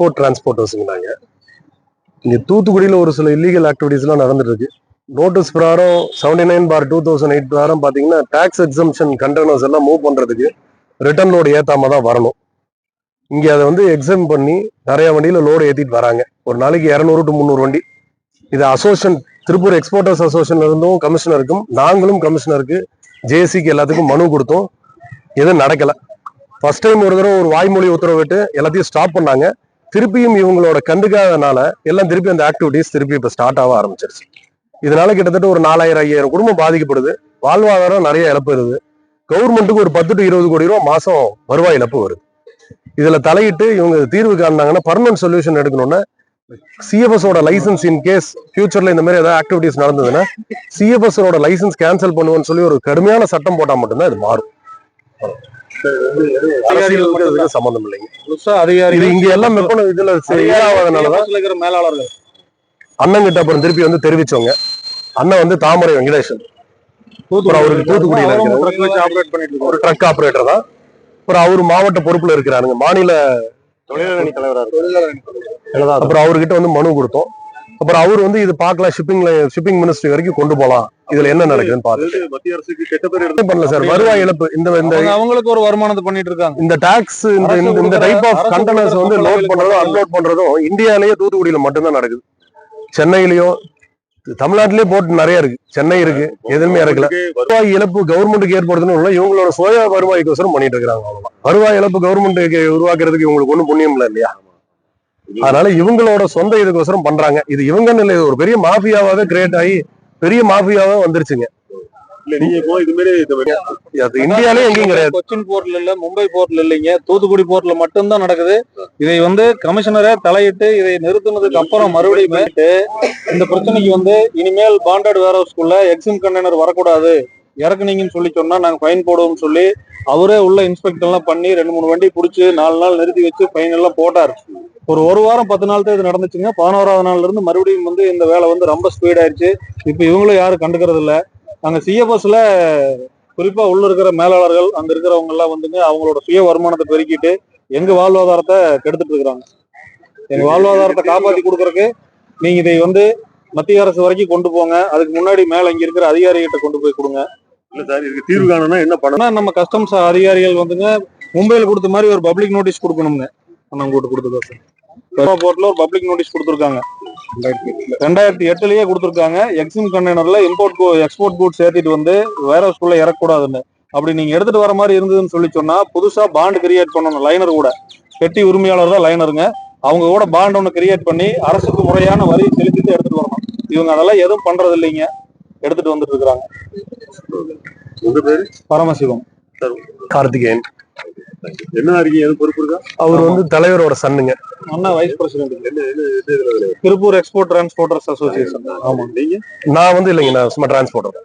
Export டிரான்ஸ்போர்ட்டர்ஸுங்க நாங்கள் இங்கே தூத்துக்குடியில் ஒரு சில இல்லீகல் ஆக்டிவிட்டீஸ்லாம் நடந்துட்டு இருக்கு நோட்டீஸ் பிரகாரம் seventy nine for two thousand eight பிரகாரம் பார்த்தீங்கன்னா டேக்ஸ் எக்ஸம்ஷன் கண்டெய்னர்ஸ் எல்லாம் மூவ் பண்ணுறதுக்கு ரிட்டர்ன் லோடு ஏற்றாம தான் வரணும். இங்கே அதை வந்து எக்ஸாம் பண்ணி நிறைய வண்டியில் லோடு ஏற்றிட்டு வராங்க. ஒரு நாளைக்கு இரநூறு டு முந்நூறு வண்டி. இது அசோசியேஷன் திருப்பூர் எக்ஸ்போர்ட்டர்ஸ் அசோசியேஷன்ல இருந்தும் கமிஷனருக்கும் நாங்களும் கமிஷனருக்கு ஜேசிக்கு எல்லாத்துக்கும் மனு கொடுத்தோம். எதுவும் நடக்கலை. ஃபர்ஸ்ட் டைம் ஒரு தடவை ஒரு வாய்மொழி உத்தரவிட்டு எல்லாத்தையும் ஸ்டாப் பண்ணாங்க. திருப்பியும் இவங்களோட கண்டுக்காதனால எல்லாம் திருப்பி அந்த ஆக்டிவிட்டிஸ் திருப்பி இப்ப ஸ்டார்ட் ஆக ஆரம்பிச்சிருச்சு. இதனால கிட்டத்தட்ட ஒரு நாலாயிரம் ஐயாயிரம் குடும்பம் பாதிக்கப்படுது. வாழ்வாதாரம் நிறைய இழப்பு வருது கவர்மெண்ட்டுக்கு ஒரு பத்து டு இருபது கோடி ரூபா மாசம் வருவாய் இழப்பு வருது. இதுல தலையிட்டு இவங்க தீர்வு காணாங்கன்னா பர்மனன்ட் சொல்யூஷன் எடுக்கணும்னா சிஎஃப்எஸோட லைசன்ஸ் இன் கேஸ் ஃபியூச்சர்ல இந்த மாதிரி ஏதாவது ஆக்டிவிட்டிஸ் நடந்ததுன்னா சிஎஃப்எஸ் லைசன்ஸ் கேன்சல் பண்ணுவோம்னு சொல்லி ஒரு கடுமையான சட்டம் போட்டால் மட்டும்தான் இது மாறும். இதுக்கு சம்பந்தம் இல்லைங்க. இது அதிகாரிகள் இங்க எல்லாம் மெப்பன இதுல ல இருக்கிற மேலாளர்கள். அண்ணன் கிட்ட அப்புறம் திருப்பி வந்து தெரிவிச்சோங்க அண்ணன் வந்து தாமரை வெங்கடேசன் அப்புறம் அவருக்கு தூத்துக்குடியில அவரும் இருக்கிற truck வச்சு ஆபரேட் பண்ணிட்டு இருக்காரு. ஒரு ட்ரக் ஆபரேட்டர் தான். அப்புறம் அவரு மாவட்ட பொறுப்புல இருக்கிறாருங்க. மாநில தொழிலாளி தலைவரா இருக்கு அப்புறம் அவர்கிட்ட வந்து மனு கொடுத்தோம். அப்புறம் அவர் வந்து இது பார்க்கலாம் ஷிப்பிங்ல ஷிப்பிங் மினிஸ்ட்ரி வரைக்கும் கொண்டு போலாம். இதுல என்ன நடக்குதுன்னு அதாவது மத்திய அரசுக்கு கெட்ட பேர் எடுத்து பண்ணல சார்? வருவாய் இழப்பு. இந்த இந்த அவங்க அவங்களுக்கு ஒரு வருமானத்தை பண்ணிட்டு இருக்காங்க. இந்த டாக்ஸ் இந்த இந்த- டைப் ஆஃப் கண்டெய்னர்ஸ் கொடுக்குற வந்து லோட் பண்றதும் அன்லோட் பண்றதும் இந்தியாலயே தூத்துக்குடியில மட்டும்தான் நடக்குது. சென்னையிலயோ தமிழ்நாட்டிலேயே போட்டு நிறைய இருக்கு. சென்னை இருக்கு. எதுவுமே இறக்கல. வருவாய் இழப்பு கவர்மெண்ட்டுக்கு ஏற்படுத்தணும் இல்ல இவங்களோட சுய வருவாய்க்கோசரம் பண்ணிட்டு இருக்காங்க அவ்வளவுதான். வருவாய் இழப்பு கவர்மெண்ட்டுக்கு உருவாக்குறதுக்கு இவங்களுக்கு ஒண்ணும் புண்ணியம் இல்ல இல்லையா? அதனால இவங்களோட சொந்த இதுக்கோசரம் பண்றாங்க. இது இவங்கன்னு இல்லை ஒரு பெரிய மாஃபியாவாவே கிரியேட் ஆகி பெரிய மாஃபியாவே வந்துருச்சுங்க. இந்தியாலே எங்கேயும் கிடையாது. கொச்சின் போர்ட்ல இல்ல மும்பை போர்ட்ல இல்லைங்க தூத்துக்குடி போர்ட்ல மட்டும்தான் நடக்குது. இதை வந்து கமிஷனரே தலையிட்டு இதை நிறுத்தினதுக்கு அப்புறம் மறுபடியும் இந்த பிரச்சனைக்கு வந்து இனிமேல் பாண்டட் வேர் ஹவுஸ்க்குள்ள எக்ஸிம் கண்டெய்னர் வரக்கூடாது. இறக்குனீங்கன்னு சொல்லி சொன்னா நாங்க ஃபைன் போடுவோம்னு சொல்லி அவரே உள்ள இன்ஸ்பெக்டர் எல்லாம் பண்ணி ரெண்டு மூணு வண்டி புடிச்சு நாலு நாள் நிறுத்தி வச்சு ஃபைன் எல்லாம் போட்டார். ஒரு ஒரு வாரம் பத்து நாள் தான் இது நடந்துச்சுங்க. பதினோராவது நாள்ல இருந்து மறுபடியும் வந்து இந்த வேலை வந்து ரொம்ப ஸ்பீட் ஆயிடுச்சு இப்ப இவங்களும் யாரும் கண்டுக்கிறது இல்ல. அங்க சிஎஃப்எஸ்ல குறிப்பா உள்ள இருக்கிற மேலாளர்கள் அங்க இருக்கிறவங்க எல்லாம் வந்துங்க அவங்களோட சுய வருமானத்தை பெருக்கிட்டு எங்க வாழ்வாதாரத்தை கெடுத்துட்டு இருக்கிறாங்க. எங்க வாழ்வாதாரத்தை காப்பாத்தி கொடுக்கறதுக்கு நீங்க இதை வந்து மத்திய அரசு வரைக்கும் கொண்டு போங்க. அதுக்கு முன்னாடி மேல இங்க இருக்கிற அதிகாரிகிட்ட கொண்டு போய் கொடுங்க. இல்ல சார் இதுக்கு தீர்வு காணணும்னா என்ன பண்ணணும்? நம்ம கஸ்டம்ஸ் அதிகாரிகள் வந்துங்க மும்பையில் கொடுத்த மாதிரி ஒரு பப்ளிக் நோட்டீஸ் கொடுக்கணுங்க நம்ம கூட்டு கொடுத்துருக்கோம் சார் போர்ட்ல ஒரு பப்ளிக் நோட்டீஸ் கொடுத்துருக்காங்க. ரெண்டாயிரத்தி எட்டுலயே கொடுத்துருக்காங்க. எக்ஸிம் கண்டெய்னர்ல இம்போர்ட் எக்ஸ்போர்ட் கூட்ஸ் சேர்த்துட்டு வந்து வேற ஸ்கூல்ல இறக்கக்கூடாதுன்னு. அப்படி நீங்க எடுத்துட்டு வர மாதிரி இருந்ததுன்னு சொல்லி சொன்னா புதுசா பாண்ட் கிரியேட் பண்ணணும் லைனர் கூட. பெட்டி உரிமையாளர் தான் லைனருங்க அவங்க கூட பாண்ட் ஒன்று கிரியேட் பண்ணி அரசுக்கு முறையான வரி செலுத்திட்டு எடுத்துட்டு வரணும். இவங்க அதெல்லாம் எதுவும் பண்றது இல்லைங்க எடுத்துட்டு வந்துட்டு இருக்கிறாங்க. உங்க பேரு? பரமசிவம். கார்த்திகேயன். என்ன இருக்கீங்க எதுவும் பொறுப்பு இருக்கா? அவர் வந்து தலைவரோட சன்னுங்க. அண்ணா vice president Tiruppur export transporters association ஆமா. நீங்க? நான் வந்து இல்லைங்க நான் சும்மா டிரான்ஸ்போர்ட்டர்